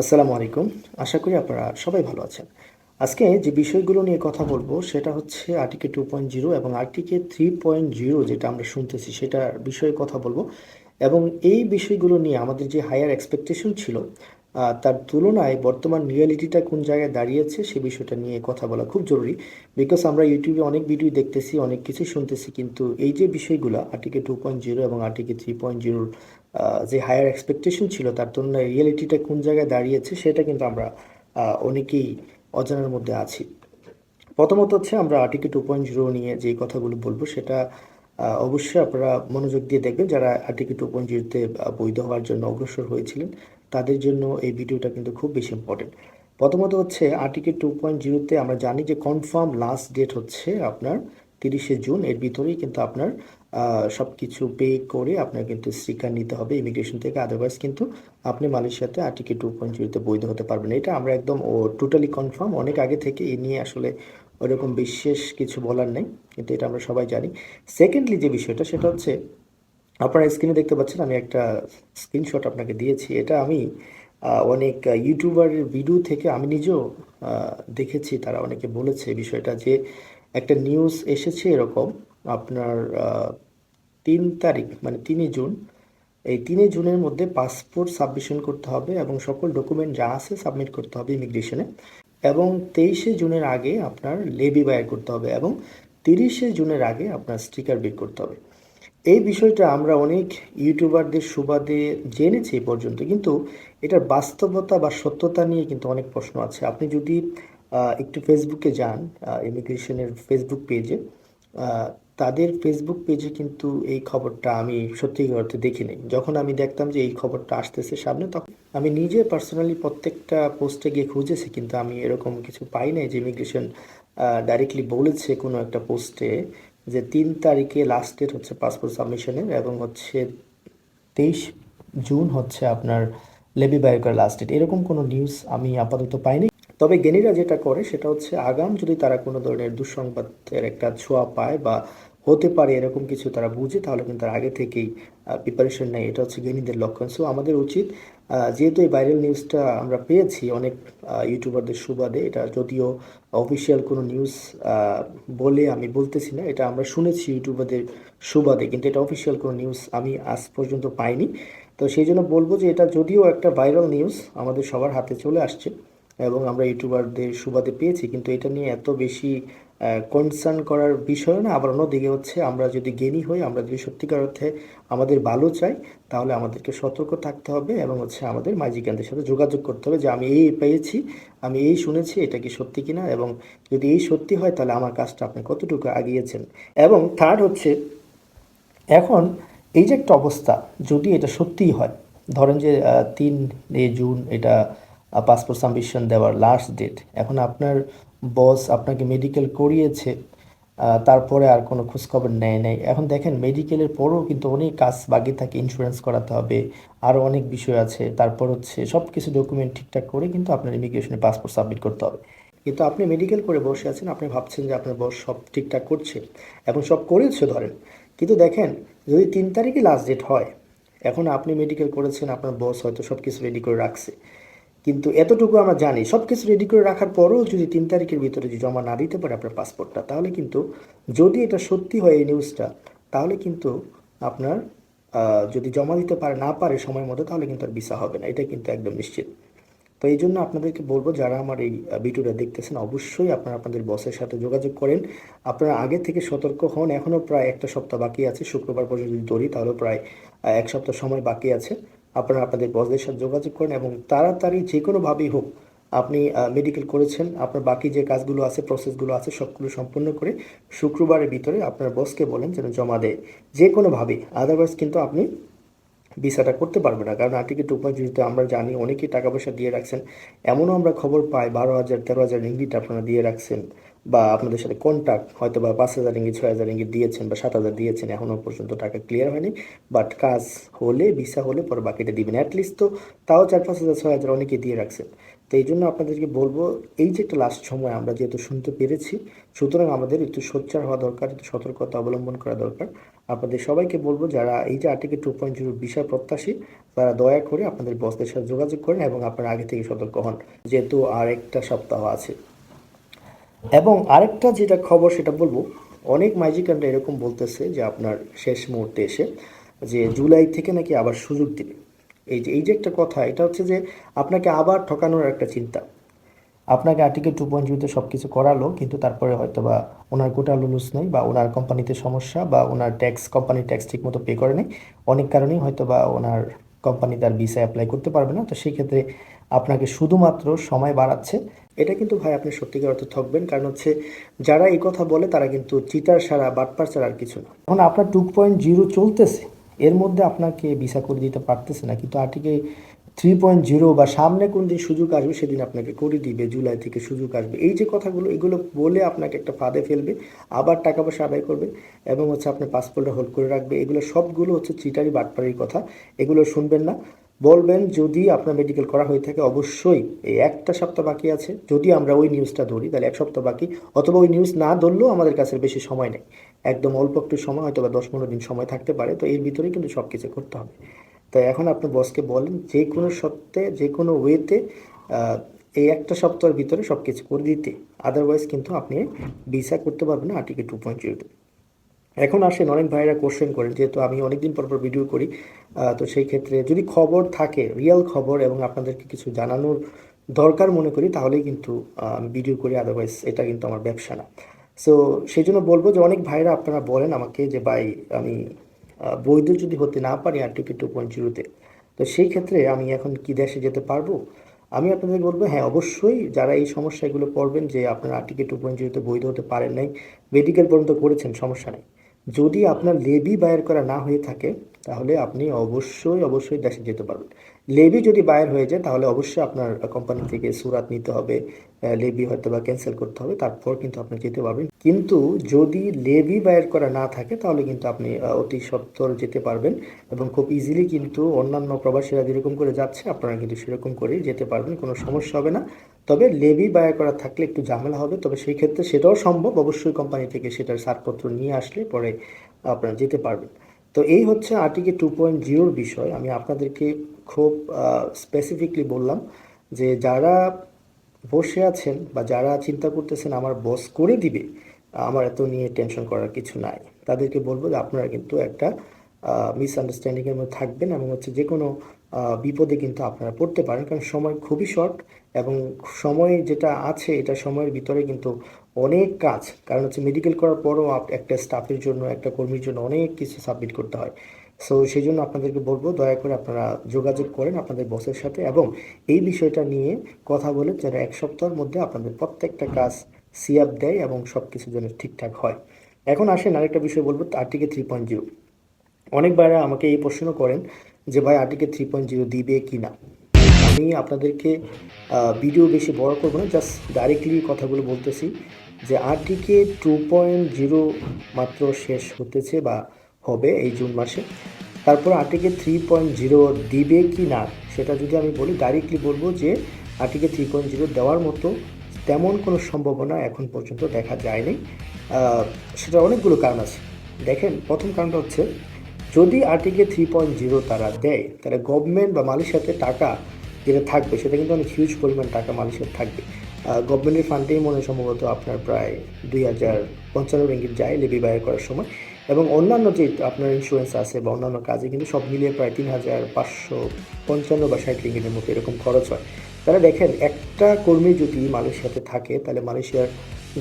আসসালামু আলাইকুম। আশা করি আপনারা সবাই ভালো আছেন। আজকে যে বিষয়গুলো নিয়ে কথা বলব, সেটা হচ্ছে আর্টিকে টু পয়েন্ট জিরো এবং আর্টিকে থ্রি পয়েন্ট জিরো যেটা আমরা শুনতেছি, সেটার বিষয়ে কথা বলব। এবং এই বিষয়গুলো নিয়ে আমাদের যে হায়ার এক্সপেকটেশন ছিল তার তুলনায় বর্তমান রিয়েলিটিটা কোন জায়গায় দাঁড়িয়েছে, সে বিষয়টা নিয়ে কথা বলা খুব জরুরি। বিকজ আমরা ইউটিউবে অনেক ভিডিও দেখতেছি, অনেক কিছু শুনতেছি, কিন্তু এই যে বিষয়গুলো, আর্টিকে টু পয়েন্ট জিরো এবং আর্টিকে থ্রি পয়েন্ট জিরোর যে হায়ার এক্সপেকটেশন ছিল, তার তুলনায় রিয়েলিটিটা কোন জায়গায় দাঁড়িয়েছে, সেটা কিন্তু আমরা অনেকেই অজানার মধ্যে আছি। প্রথমত হচ্ছে আমরা আর্টিকে টু পয়েন্ট জিরো নিয়ে যে কথাগুলো বলব, সেটা অবশ্যই আপনারা মনোযোগ দিয়ে দেখবেন। যারা আর্টিকে টু পয়েন্ট জিরোতে বৈধ হওয়ার জন্য অগ্রসর হয়েছিলেন, তাদের জন্য এই ভিডিওটা কিন্তু খুব বেশি ইম্পর্টেন্ট প্রথমত হচ্ছে আর্টিকে টু পয়েন্ট জিরোতে আমরা জানি যে কনফার্ম লাস্ট ডেট হচ্ছে আপনার তিরিশে জুন এর ভিতরেই কিন্তু আপনার সব কিছু পে করে আপনার কিন্তু স্টিকার নিতে হবে। ইমিগ্রেশন থেকে আদারওয়াইজ কিন্তু আপনি মালয়েশিয়াতে আর্টিকে টু পয়েন্ট জিরোতে বৈধ হতে পারবেন। এটা আমরা একদম ও টোটালি কনফার্ম অনেক আগে থেকে এ নিয়ে আসলে ওরকম বিশেষ কিছু বলার নেই, কিন্তু এটা আমরা সবাই জানি। সেকেন্ডলি যে বিষয়টা, সেটা হচ্ছে আপনারা স্ক্রিনে দেখতে পাচ্ছেন, আমি একটা স্ক্রিনশট আপনাকে দিয়েছি। এটা আমি অনেক ইউটিউবারের ভিডিও থেকে আমি নিজেও দেখেছি। তারা অনেকে বলেছে বিষয়টা যে একটা নিউজ এসেছে এরকম, আপনার তিন তারিখ মানে তিনই জুন, এই তিনই জুনের মধ্যে পাসপোর্ট সাবমিশন করতে হবে এবং সকল ডকুমেন্ট যা আছে সাবমিট করতে হবে ইমিগ্রেশনে। এবং তেইশে জুনের আগে আপনার লেবি বায়ার করতে হবে এবং তিরিশে জুনের আগে আপনার স্টিকার বের করতে হবে। এই বিষয়টা আমরা অনেক ইউটিউবারদের সুবাদে জেনেছি পর্যন্ত, কিন্তু এটার বাস্তবতা বা সত্যতা নিয়ে কিন্তু অনেক প্রশ্ন আছে। আপনি যদি একটু ফেসবুকে যান ইমিগ্রেশনের ফেসবুক পেজে তাদের ফেসবুক পেজে কিন্তু এই খবরটা আমি সত্যি অর্থে দেখিনি। যখন আমি দেখতাম যে এই খবরটা আসতেছে সামনে, তখন আমি নিজে পার্সোনালি প্রত্যেকটা পোস্টে গিয়ে খুঁজেছি, কিন্তু আমি এরকম কিছু পাই নাই যে ইমিগ্রেশন ডাইরেক্টলি বলেছে কোনো একটা পোস্টে যে তিন তারিখে লাস্ট ডেট হচ্ছে পাসপোর্ট সাবমিশনের এবং হচ্ছে তেইশ জুন হচ্ছে আপনার লেবি বায়োকার লাস্ট ডেট এরকম কোনো নিউজ আমি আপাতত পাইনি। তবে জ্ঞানীরা যেটা করে সেটা হচ্ছে আগাম যদি তারা কোনো ধরনের দুঃসংবাদের একটা ছোঁয়া পায় বা হতে পারে এরকম কিছু তারা বুঝে, তাহলে কিন্তু তারা আগে থেকেই প্রিপারেশন নেয়। এটা হচ্ছে জ্ঞানীদের লক্ষণ। সো আমাদের উচিত যেহেতু এই ভাইরাল নিউজটা আমরা পেয়েছি, অনেক ইউটিউবারদের সুবাদে, এটা যদিও অফিসিয়াল কোনো নিউজ বলে আমি বলতেছি না, এটা আমরা শুনেছি ইউটিউবারদের সুবাদে, কিন্তু এটা অফিসিয়াল কোনো নিউজ আমি আজ পর্যন্ত পাইনি। তো সেই জন্য বলব যে এটা যদিও একটা ভাইরাল নিউজ আমাদের সবার হাতে চলে আসছে। এবং আমরা ইউটিউবারদের সুবাদে পেয়েছি, কিন্তু এটা নিয়ে এত বেশি কনসার্ন করার বিষয় না। আবার অন্যদিকে হচ্ছে, আমরা যদি জ্ঞানী হই, আমরা যদি সত্যিকার অর্থে আমাদের ভালো চাই, তাহলে আমাদেরকে সতর্ক থাকতে হবে এবং হচ্ছে আমাদের মাইজিকানদের সাথে যোগাযোগ করতে হবে যে, আমি এই পেয়েছি, আমি এই শুনেছি, এটা কি সত্যি কিনা? এবং যদি এই সত্যি হয়, তাহলে আমার কাজটা আপনি কতটুকু আগিয়েছেন এবং থার্ড হচ্ছে, এখন এই যে একটা অবস্থা, যদি এটা সত্যিই হয়, ধরেন যে তিন জুন এটা পাসপোর্ট সাবমিশন দেওয়ার লাস্ট ডেট এখন আপনার বস আপনাকে মেডিকেল করিয়েছে তারপরে আর কোনো খোঁজখবর নেয় নাই। এখন দেখেন মেডিকেলের পরেও কিন্তু অনেক কাজ বাকি থাকে ইন্স্যুরেন্স করাতে হবে আরও অনেক বিষয় আছে। তারপর হচ্ছে সব কিছু ডকুমেন্ট ঠিকঠাক করে কিন্তু আপনার ইমিগ্রেশনে পাসপোর্ট সাবমিট করতে হবে। কিন্তু আপনি মেডিকেল করে বসে আছেন, আপনি ভাবছেন যে আপনার বস সব ঠিকঠাক করছে এবং সব করেছে ধরেন। কিন্তু দেখেন, যদি তিন তারিখে লাস্ট ডেট হয়, এখন আপনি মেডিকেল করেছেন, আপনার বস হয়তো সব কিছু রেডি করে রাখছে। কিন্তু এতটুকু আমরা জানি সব কিছু রেডি করে রাখার পরেও যদি তিন তারিখের ভিতরে যদি জমা না দিতে পারে আপনার পাসপোর্টটা তাহলে কিন্তু যদি এটা সত্যি হয় এই নিউজটা তাহলে কিন্তু আপনার যদি জমা দিতে পারে, না পারে সময় মতো তাহলে কিন্তু আর ভিসা হবে না। এটা কিন্তু একদম নিশ্চিত। তো এই জন্য আপনাদেরকে বলব, যারা আমার এই ভিডিওটা দেখতেছেন, অবশ্যই আপনারা আপনাদের বসের সাথে যোগাযোগ করেন। আপনারা আগে থেকে সতর্ক হন এখনও প্রায় একটা সপ্তাহ বাকি আছে। শুক্রবার পর্যন্ত যদি ধরি, তাহলে প্রায় এক সপ্তাহ সময় বাকি আছে। আপনারা আপনাদের বসদের সাথে যোগাযোগ করেন এবং তাড়াতাড়ি যে কোনোভাবেই হোক আপনি মেডিকেল করেছেন, আপনার বাকি যে কাজগুলো আছে প্রসেসগুলো আছে, সবগুলো সম্পূর্ণ করে শুক্রবারের ভিতরে আপনার বসকে বলেন যেন জমা দেয়। যে কোনোভাবে আদারওয়াইজ কিন্তু আপনি ভিসাটা করতে পারবে না। কারণ আর্টিকে টু পয়েন্ট আমরা জানি অনেকেই টাকা পয়সা দিয়ে রাখছেন। এমনও আমরা খবর পাই, বারো হাজার, তেরো হাজার রিঙ্গিট আপনারা দিয়ে রাখছেন। বা আপনাদের সাথে কন্ট্যাক্ট হয়তো বা পাঁচ হাজার ইঙ্গিত ছয় হাজার ইঙ্গিত দিয়েছেন বা সাত হাজার দিয়েছেন এখনও পর্যন্ত টাকা ক্লিয়ার হয়নি। বাট কাজ হলে ভিসা হলে পরে বাকিটা দিবেন। অ্যাটলিস্ট তো তাও চার পাঁচ হাজার, ছয় হাজার অনেকে দিয়ে রাখছেন। তো এই জন্য আপনাদেরকে বলব, এই যে একটা লাস্ট সময় আমরা যেহেতু শুনতে পেরেছি, সুতরাং আমাদের একটু সোচ্চার হওয়া দরকার, একটু সতর্কতা অবলম্বন করা দরকার। আপনাদের সবাইকে বলব, যারা এই যে আর্টিকেল টু পয়েন্ট জিরো বিষয় প্রত্যাশী, তারা দয়া করে আপনাদের বসদের সাথে যোগাযোগ করেন এবং আপনারা আগে থেকে সতর্ক হন, যেহেতু আর একটা সপ্তাহ আছে। এবং আরেকটা যেটা খবর সেটা বলব, অনেক ম্যাজিকানরা এরকম বলতেছে যে আপনার শেষ মুহূর্তে এসে যে জুলাই থেকে নাকি আবার সুযোগ দিবে। এই যে এই যে একটা কথা, এটা হচ্ছে যে আপনাকে আবার ঠকানোর একটা চিন্তা। আপনাকে আর্টিকেল টু পয়েন্ট জিরোতে সব কিছু করালো, কিন্তু তারপরে হয়তো বা ওনার গোটা লুলুস নেই বা ওনার কোম্পানিতে সমস্যা বা ওনার ট্যাক্স কোম্পানির ট্যাক্স ঠিক মতো পে করে নেই। অনেক কারণেই হয়তো বা ওনার কোম্পানি তার ভিসা অ্যাপ্লাই করতে পারবে না। তো সেই ক্ষেত্রে আপনাকে শুধুমাত্র সময় বাড়াচ্ছে। এটা কিন্তু ভাই আপনি সত্যিকার অর্থে থাকবেন কারণ হচ্ছে যারা এই কথা বলে, তারা কিন্তু চিটার সারা, বাটপার ছাড়া আর কিছু না। এখন আপনার টু পয়েন্ট জিরো চলতেছে। এর মধ্যে আপনাকে ভিসা করে দিতে পারতেছে না। কিন্তু আর্টিকেল থ্রি পয়েন্ট জিরো বা সামনে কোন দিন সুযোগ আসবে, সেদিন আপনাকে করে দিবে। জুলাই থেকে সুযোগ আসবে। এই যে কথাগুলো, এগুলো বলে আপনাকে একটা ফাঁদে ফেলবে। আবার টাকা পয়সা আদায় করবে এবং হচ্ছে আপনার পাসপোর্টটা হোল্ড করে রাখবে। এগুলো সবগুলো হচ্ছে চিটারি বাটপাড়ির কথা। এগুলো শুনবেন না। বলবেন, যদি আপনার মেডিকেল করা হয়ে থাকে, অবশ্যই এই একটা সপ্তাহ বাকি আছে। যদি আমরা ওই নিউজটা ধরি, তাহলে এক সপ্তাহ বাকি। অথবা ওই নিউজ না ধরলেও আমাদের কাছে বেশি সময় নেই। একদম অল্প একটু সময় হয়তো বা দশ পনেরো দিন সময় থাকতে পারে। তো এর ভিতরেই কিন্তু সব কিছু করতে হবে। তো এখন আপনি বসকে বলেন, যে কোনো সত্ত্বে যে কোনো ওয়েতে এই একটা সপ্তাহের ভিতরে সব কিছু করে দিতে। আদারওয়াইজ কিন্তু আপনি ভিসা করতে পারবেন না আর্টিকেল টু পয়েন্ট জিরোতে এখন আসেন, অনেক ভাইরা কোশ্চেন করেন, যেহেতু আমি অনেকদিন পর পর ভিডিও করি তো সেই ক্ষেত্রে যদি খবর থাকে রিয়েল খবর এবং আপনাদেরকে কিছু জানানোর দরকার মনে করি, তাহলেই কিন্তু ভিডিও করি আদারওয়াইজ এটা কিন্তু আমার ব্যবসা না। সো সেই জন্য বলব যে অনেক ভাইরা আপনারা বলেন আমাকে যে, ভাই, আমি বৈধ যদি হতে না পারি আর্টিকেল টু পয়েন্ট জিরোতে তো সেই ক্ষেত্রে আমি এখন কি দেশে যেতে পারব? আমি আপনাদের বলব হ্যাঁ অবশ্যই যারা এই সমস্যাগুলো পড়বেন যে আপনারা আর্টিকেল টু পয়েন্ট জিরোতে বৈধ হতে পারেন নাই মেডিকেল পর্যন্ত করেছেন, সমস্যা নেই। যদি আপনার লেবি বায়ার করা না হয়ে থাকে, তাহলে আপনি অবশ্যই অবশ্যই দেশে যেতে পারবেন। লেবি যদি বায়ার হয়ে যায় তাহলে অবশ্যই আপনার কোম্পানি থেকে সুরাত নিতে হবে লেবি হয়তো বা ক্যান্সেল করতে হবে, তারপর কিন্তু আপনি যেতে পারবেন। কিন্তু যদি লেবি বায়ার করা না থাকে, তাহলে কিন্তু আপনি অতি সত্বর যেতে পারবেন এবং খুব ইজিলি কিন্তু অন্যান্য প্রবাসীরা যেরকম করে যাচ্ছে, আপনারা কিন্তু সেরকম করেই যেতে পারবেন, কোনো সমস্যা হবে না। তবে লেবি বায়ার করা থাকলে একটু ঝামেলা হবে, তবে সেই ক্ষেত্রে সেটাও সম্ভব, অবশ্যই কোম্পানি থেকে সেটার ছাড়পত্র নিয়ে আসলে পরে আপনারা যেতে পারবেন। তো এই হচ্ছে আর্টিকে টু পয়েন্ট জিরোর বিষয়, আমি আপনাদেরকে খুব স্পেসিফিকলি বললাম যে যারা বসে আছেন বা যারা চিন্তা করতেছেন আমার বস করে দিবে, আমার এত নিয়ে টেনশন করার কিছু নাই। তাদেরকে বলব যে আপনারা কিন্তু একটা মিসআন্ডারস্ট্যান্ডিংয়ের মধ্যে থাকবেন এবং হচ্ছে যে কোনো বিপদে কিন্তু আপনারা পড়তে পারেন। কারণ সময় খুবই শর্ট এবং সময় যেটা আছে এটা সময়ের ভিতরে কিন্তু অনেক কাজ। কারণ হচ্ছে মেডিকেল করার পরও একটা স্টাফের জন্য, একটা কর্মীর জন্য অনেক কিছু সাবমিট করতে হয়। সো সেই জন্য আপনাদেরকে বলব, দয়া করে আপনারা যোগাযোগ করেন আপনাদের বসের সাথে এবং এই বিষয়টা নিয়ে কথা বলে যেন এক সপ্তাহের মধ্যে আপনাদের প্রত্যেকটা কাজ সিয়াপ দেয় এবং সব কিছু যেন ঠিকঠাক হয়। এখন আসেন আরেকটা বিষয় বলব আর্টিকে থ্রি পয়েন্ট জিরো অনেক ভাইরা আমাকে এই প্রশ্ন করেন যে, ভাই আর্টিকে থ্রি পয়েন্ট জিরো দিবে কি না? আমি আপনাদেরকে ভিডিও বেশি বড় করব না জাস্ট ডাইরেক্টলি কথাগুলো বলতেছি যে আর্টিকে টু পয়েন্ট জিরো মাত্র শেষ হতেছে বা হবে এই জুন মাসে। তারপর আর্টিকে থ্রি পয়েন্ট জিরো দিবে কি না, সেটা যদি আমি বলি ডাইরেক্টলি বলব যে আর্টিকে থ্রি পয়েন্ট জিরো দেওয়ার মতো তেমন কোনো সম্ভাবনা এখন পর্যন্ত দেখা যায়নি। সেটা অনেকগুলো কারণ আছে। দেখেন, প্রথম কারণটা হচ্ছে, যদি আর্টিকে থ্রি পয়েন্ট জিরো তারা দেয়, তাহলে গভর্নমেন্ট বা মালয়েশিয়াতে টাকা যেটা থাকবে, সেটা কিন্তু অনেক হিউজ পরিমাণ টাকা মালয়েশিয়ার থাকবে। গভর্নমেন্টের ফান্ডেই মনে সম্ভবত আপনার প্রায় দুই হাজার পঞ্চান্ন রিঙ্গিত যায় লেবি ব্যয় করার সময়। এবং অন্যান্য যে আপনার ইন্স্যুরেন্স আছে বা অন্যান্য কাজে কিন্তু সব মিলিয়ে প্রায় তিন হাজার পাঁচশো পঞ্চান্ন বা ষাট রিঙ্গিতের মতো এরকম খরচ হয়। তাহলে দেখেন, একটা কর্মী যদি মালয়েশিয়াতে থাকে, তাহলে মালয়েশিয়ার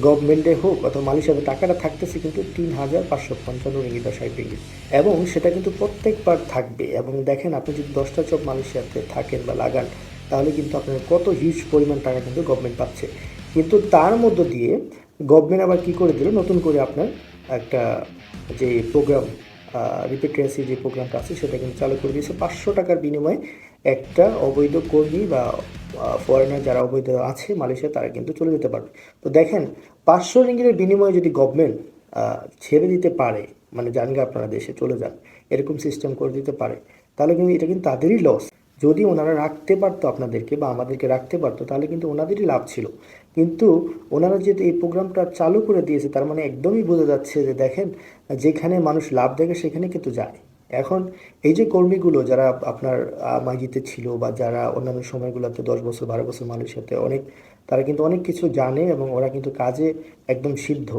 গভর্নমেন্টে হোক অথবা মালয়েশিয়াতে টাকাটা থাকতেছে কিন্তু তিন হাজার পাঁচশো পঞ্চান্ন রিঙ্গিত বা ষাট রিঙ্গিত এবং সেটা কিন্তু প্রত্যেকবার থাকবে এবং দেখেন, আপনি যদি দশটা চোখ মালয়েশিয়াতে থাকেন বা লাগান, তাহলে কিন্তু আপনার কত হিউজ পরিমাণ টাকা কিন্তু গভর্নমেন্ট পাচ্ছে। কিন্তু তার মধ্য দিয়ে গভর্নমেন্ট আবার কি করে দিল? নতুন করে আপনার একটা যে প্রোগ্রাম রিপিটেন্সি যে প্রোগ্রামটা আছে, সেটা কিন্তু চালু করে দিয়েছে। পাঁচশো টাকার বিনিময়ে একটা অবৈধ কর্মী বা ফরেনার যারা অবৈধ আছে মালয়েশিয়া, তারা কিন্তু চলে যেতে পারবে। তো দেখেন, পাঁচশো রিঙ্গিতের বিনিময়ে যদি গভর্নমেন্ট ছেড়ে দিতে পারে মানে গে আপনারা দেশে চলে যান, এরকম সিস্টেম করে দিতে পারে, তাহলে কিন্তু এটা কিন্তু তাদেরই লস যদি ওনারা রাখতে পারতো আপনাদেরকে বা আমাদেরকে রাখতে পারতো, তাহলে কিন্তু ওনাদেরই লাভ ছিল। কিন্তু ওনারা যেহেতু এই প্রোগ্রামটা চালু করে দিয়েছে, তার মানে একদমই বোঝা যাচ্ছে যে দেখেন, যেখানে মানুষ লাভ দেখে সেখানে কিন্তু যায়। এখন এই যে কর্মীগুলো যারা আপনার মাইজিতে ছিল বা যারা অন্যান্য সময়গুলোতে দশ বছর, বারো বছর মালয়েশিয়াতে অনেক, তারা কিন্তু অনেক কিছু জানে এবং ওরা কিন্তু কাজে একদম সিদ্ধ।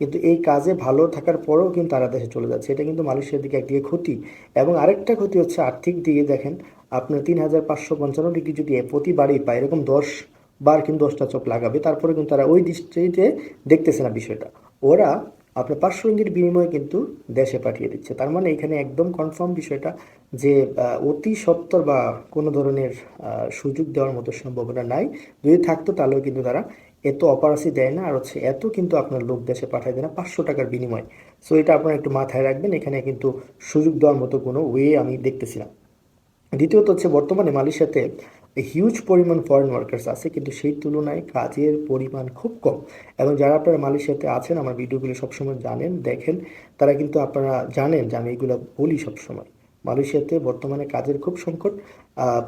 কিন্তু এই কাজে ভালো থাকার পরেও কিন্তু তারা দেশে চলে যাচ্ছে। এটা কিন্তু মালয়েশিয়ার দিকে একদিকে ক্ষতি। এবং আরেকটা ক্ষতি হচ্ছে আর্থিক দিকে দেখেন, আপনার তিন হাজার পাঁচশো পঞ্চান্ন ডিগ্রি যদি প্রতিবারই পায়, এরকম দশ বার কিন্তু দশটা চোখ লাগাবে, তারপরে কিন্তু তারা ওই দৃষ্টিতে দেখতেছে না বিষয়টা। ওরা আপনার পাঁচশো রিঙ্গির বিনিময়ে কিন্তু দেশে পাঠিয়ে দিচ্ছে। তার মানে এখানে একদম কনফার্ম বিষয়টা যে অতি সত্তর বা কোনো ধরনের সুযোগ দেওয়ার মতো সম্ভাবনা নাই। যদি থাকতো তাহলেও কিন্তু তারা এত অপারাসি দেয় না, আর হচ্ছে এত কিন্তু আপনার লোক দেশে পাঠায় দেয় না, পাঁচশো টাকার বিনিময়। সো এটা আপনারা একটু মাথায় রাখবেন, এখানে কিন্তু সুযোগ দেওয়ার মতো কোনো ওয়ে আমি দেখতেছি না। দ্বিতীয়ত হচ্ছে বর্তমানে মালয়েশিয়াতে হিউজ পরিমাণ ফরেন ওয়ার্কার্স আছে, কিন্তু সেই তুলনায় কাজের পরিমাণ খুব কম। এবং যারা আপনারা মালয়েশিয়াতে আছেন, আমার ভিডিওগুলো সবসময় জানেন, দেখেন, তারা কিন্তু আপনারা জানেন যে আমি এগুলো বলি সবসময়। মালয়েশিয়াতে বর্তমানে কাজের খুব সংকট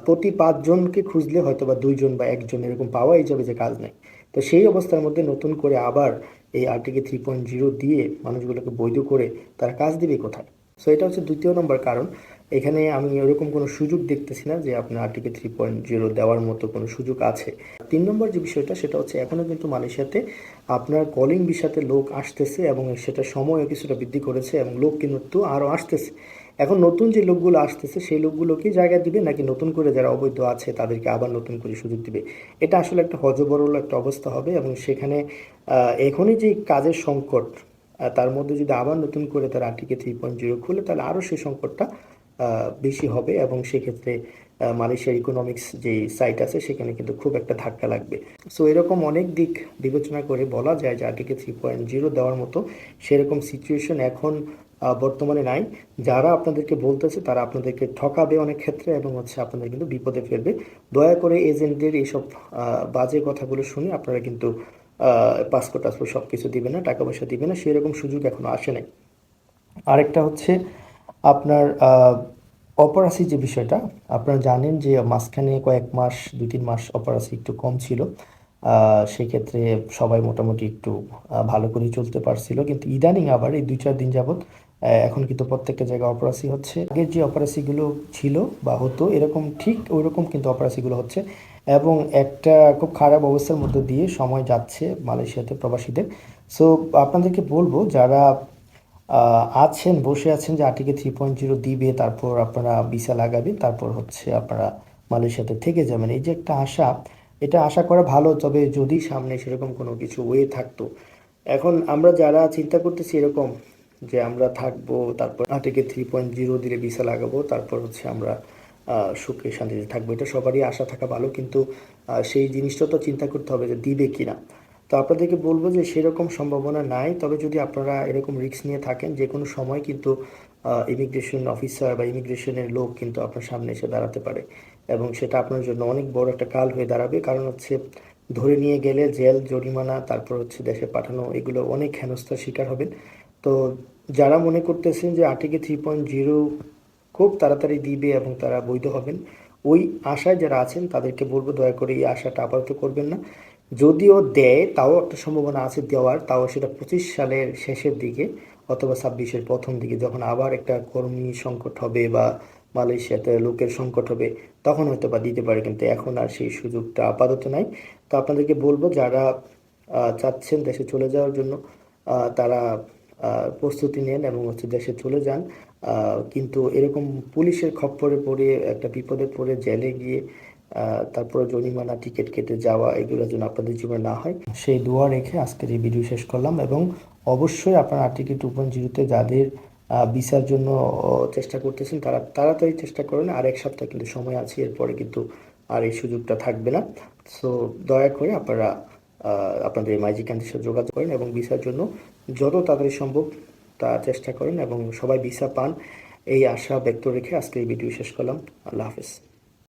প্রতি পাঁচজনকে খুঁজলে হয়তো বা দুইজন বা একজন এরকম পাওয়াই যাবে যে কাজ নেই। তো সেই অবস্থার মধ্যে নতুন করে আবার এই আর্টিকে থ্রি পয়েন্ট জিরো দিয়ে মানুষগুলোকে বৈধ করে তারা কাজ দিবে কোথায়? সো এটা হচ্ছে দ্বিতীয় নম্বর কারণ। এখানে আমি এরকম কোনো সুযোগ দেখতেছি না যে আপনার আর্টিকে থ্রি পয়েন্ট জিরো দেওয়ার মতো কোনো সুযোগ আছে। তিন নম্বর যে বিষয়টা, সেটা হচ্ছে এখনও কিন্তু মালয়েশিয়াতে আপনার কলিং বিষাতে লোক আসতেছে এবং সেটা সময়ও কিছুটা বৃদ্ধি করেছে এবং লোক কিন্তু আরও আসতেছে। এখন নতুন যে লোকগুলো আসতেছে, সেই লোকগুলোকে জায়গা দিবে নাকি নতুন করে যারা অবৈধ আছে, তাদেরকে আবার নতুন করে সুযোগ দিবে? এটা আসলে একটা হজবরল একটা অবস্থা হবে এবং সেখানে এখনই যে কাজের সংকট তার মধ্যে যদি আবার নতুন করে তারা আর্টিকে থ্রি পয়েন্ট জিরো খুলে, তাহলে আরও সেই সংকটটা বেশি হবে এবং সেক্ষেত্রে মালয়েশিয়ার ইকোনমিক্স যে সাইট আছে, সেখানে কিন্তু খুব একটা ধাক্কা লাগবে। সো এরকম অনেক দিক বিবেচনা করে বলা যায় যে আর্টিকে থ্রি পয়েন্ট জিরো দেওয়ার মতো সেরকম সিচুয়েশন এখন বর্তমানে নাই। যারা আপনাদেরকে বলতেছে, তারা আপনাদেরকে ঠকাবে অনেক ক্ষেত্রে এবং হচ্ছে আপনাদের কিন্তু বিপদে ফেলবে। দয়া করে এজেন্টদের এইসব বাজে কথাগুলো শুনে আপনারা কিন্তু পাসপোর্ট টাসপোর্ট সব কিছু দিবে না, টাকা পয়সা দিবে না, সেরকম সুযোগ এখনও আসে নাই। আরেকটা হচ্ছে আপনার অপরাসি যে বিষয়টা, আপনারা জানেন যে মাঝখানে কয়েক মাস দু তিন মাস অপরাসি একটু কম ছিল। সেক্ষেত্রে সবাই মোটামুটি একটু ভালো করে চলতে পারছিল। কিন্তু ইদানিং আবার এই দুই চার দিন যাবৎ এখন কিন্তু প্রত্যেকটা জায়গায় অপরাসি হচ্ছে। আগের যে অপরাসিগুলো ছিল বা হতো, এরকম ঠিক ওই রকম কিন্তু অপরাসিগুলো হচ্ছে। এবং একটা খুব খারাপ অবস্থার মধ্যে দিয়ে সময় যাচ্ছে মালয়েশিয়াতে প্রবাসীদের। সো আপনাদেরকে বলব, যারা আছেন, বসে আছেন যে আর্টিকে থ্রি পয়েন্ট জিরো দিবে, তারপর আপনারা ভিসা লাগাবেন, তারপর হচ্ছে আপনারা মালয়েশিয়াতে থেকে যাবেন। এই যে একটা আশা, এটা আশা করা ভালো, তবে যদি সামনে সেরকম কোনো কিছু ওয়ে থাকতো, এখন আমরা যারা চিন্তা করতেছি এরকম যে আমরা থাকব, তারপর আর্টিকে থ্রি পয়েন্ট জিরো দিলে ভিসা লাগাবো, তারপর হচ্ছে আমরা সুখে শান্তিতে থাকব, এটা সবারই আশা থাকা ভালো, কিন্তু সেই জিনিসটা তো চিন্তা করতে হবে যে দিবে কি না তো আপনাদেরকে বলব যে সেরকম সম্ভাবনা নাই। তবে যদি আপনারা এরকম রিস্ক নিয়ে থাকেন, যে কোনো সময় কিন্তু ইমিগ্রেশন অফিসার বা ইমিগ্রেশনের লোক কিন্তু আপনার সামনে এসে দাঁড়াতে পারে। এবং সেটা আপনার জন্য অনেক বড় একটা কাল হয়ে দাঁড়াবে। কারণ হচ্ছে, ধরে নিয়ে গেলে জেল, জরিমানা, তারপর হচ্ছে দেশে পাঠানো, এগুলো অনেক হেনস্থার শিকার হবেন। তো যারা মনে করতেছেন যে আর্টিকে থ্রি পয়েন্ট জিরো খুব তাড়াতাড়ি দিবে এবং তারা বৈধ হবেন, ওই আশায় যারা আছেন তাদেরকে বলব দয়া করে এই আশাটা আপাতত করবেন না। যদিও দেয়, তাও একটা সম্ভাবনা আছে দেওয়ার, তাও সেটা পঁচিশ সালের শেষের দিকে অথবা ছাব্বিশের প্রথম দিকে যখন আবার একটা কর্মী সংকট হবে বা মালয়েশিয়াতে লোকের সংকট হবে, তখন হয়তো বা দিতে পারে, কিন্তু এখন আর সেই সুযোগটা আপাতত নাই। তো আপনাদেরকে বলব, যারা চাচ্ছেন দেশে চলে যাওয়ার জন্য তারা প্রস্তুতি নেন এবং হচ্ছে দেশে চলে যান। কিন্তু এরকম পুলিশের খপ্পরে পড়ে, একটা বিপদে পড়ে, জেলে গিয়ে তারপরে জরিমানা, টিকিট কেটে যাওয়া, এগুলো যেন আপনাদের জীবনে না হয়। সেই দোয়া রেখে আজকের এই ভিডিও শেষ করলাম এবং অবশ্যই আপনার আর্টিকেল টু পয়েন্ট জিরোতে যাদের ভিসার জন্য চেষ্টা করতেছেন, তারা তাড়াতাড়ি চেষ্টা করেন। আর এক সপ্তাহ কিন্তু সময় আছে, এরপরে কিন্তু আর এই সুযোগটা থাকবে না। সো দয়া করে আপনারা আপনাদের মাইজি ক্যান্টির সাথে যোগাযোগ করেন এবং ভিসার জন্য যত তাড়াতাড়ি সম্ভব তা চেষ্টা করেন এবং সবাই ভিসা পান। এই আশা ব্যক্ত রেখে আজকে এই ভিডিও শেষ করলাম। আল্লাহ হাফেজ।